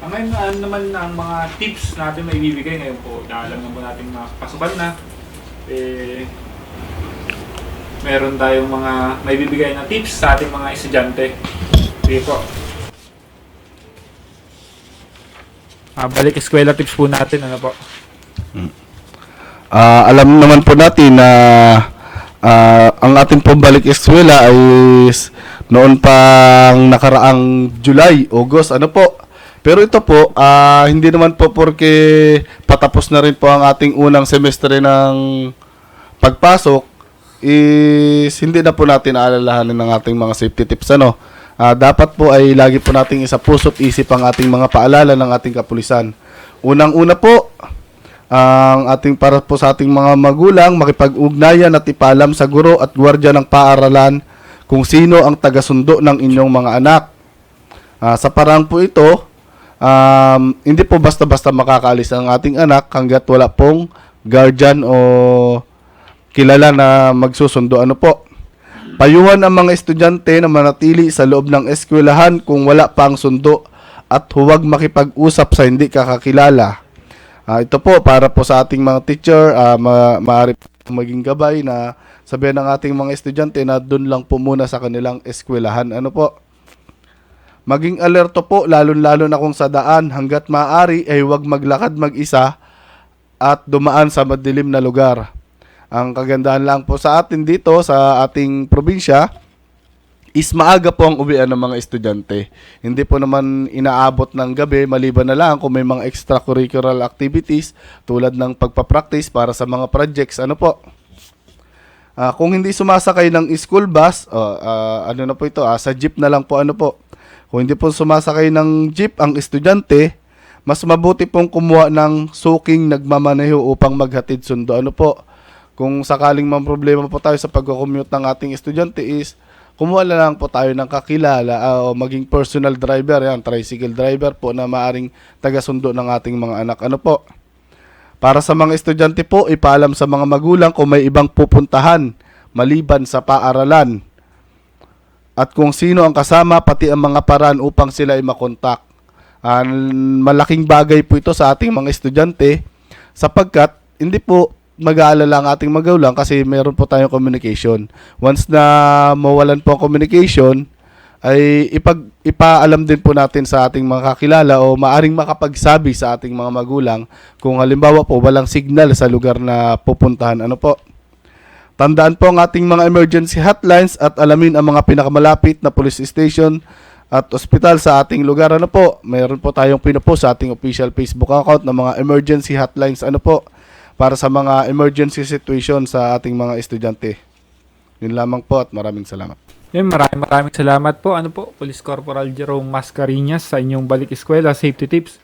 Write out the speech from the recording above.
Ngayon ano naman ang mga tips natin may bibigay ngayon po dahil naman natin mga pasukan na eh meron tayong mga may bibigay na tips sa ating mga estudyante. Sige po. Ah, balik eskwela tips po natin ano po. Ah, alam naman po natin na ah, ang ating pambalik eskwela ay noon pang nakaraang July, August, ano po. Pero ito po, ah, hindi naman po porque patapos na rin po ang ating unang semestre ng pagpasok, is hindi na po natin aalalahanin ng ating mga safety tips. Ano? Ah, dapat po ay lagi po nating isa puso't isip ang ating mga paalala ng ating kapulisan. Unang-una po, ang ating para po sa ating mga magulang makipag-ugnayan at ipalam sa guro at gwardiya ng paaralan kung sino ang tagasundo ng inyong mga anak. Ah, sa parang po ito, um, hindi po basta-basta makakaalis ang ating anak hanggat wala pong guardian o kilala na magsusundo. Ano po? Payuhan ang mga estudyante na manatili sa loob ng eskwelahan kung wala pang sundo at huwag makipag-usap sa hindi kakakilala. Ah, ito po para po sa ating mga teacher, ah, ma- maaari maging gabay na sabihan ng ating mga estudyante na doon lang po muna sa kanilang eskwelahan. Ano po? Maging alerto po, lalo-lalo na kung sa daan, hanggat maaari ay huwag maglakad mag-isa at dumaan sa madilim na lugar. Ang kagandahan lang po sa atin dito, sa ating probinsya, is maaga po ang uwian ng mga estudyante. Hindi po naman inaabot ng gabi, maliban na lang kung may mga extracurricular activities tulad ng pagpapractice para sa mga projects. Ano po? Ah, kung hindi sumasakay ng school bus, oh, ah, ano na po ito, ah, sa jeep na lang po ano po. Kung hindi po sumasakay ng jeep ang estudyante, mas mabuti pong kumuha ng suking nagmamaneho upang maghatid sundo. Ano po? Kung sakaling mang problema po tayo sa pag-commute ng ating estudyante is kumuha na lang po tayo ng kakilala ah, o maging personal driver, yan, tricycle driver po na maaring taga-sundo ng ating mga anak. Ano po? Para sa mga estudyante po, ipaalam sa mga magulang kung may ibang pupuntahan maliban sa paaralan. At kung sino ang kasama, pati ang mga paraan upang sila ay makontak. Ah, malaking bagay po ito sa ating mga estudyante sapagkat hindi po mag-aalala ang ating magulang kasi meron po tayong communication. Once na mawalan po ang communication, ay ipag ipaalam din po natin sa ating mga kakilala o maaring makapagsabi sa ating mga magulang kung halimbawa po walang signal sa lugar na pupuntahan. Ano po? Tandaan po ang ating mga emergency hotlines at alamin ang mga pinakamalapit na police station at ospital sa ating lugar. Ano po? Mayroon po tayong pinupost sa ating official Facebook account ng mga emergency hotlines. Ano po? Para sa mga emergency situation sa ating mga estudyante. Yun lamang po at maraming salamat. Yan, maraming maraming salamat po. Ano po, Police Corporal Jerome Mascarinas sa inyong balik eskwela safety tips.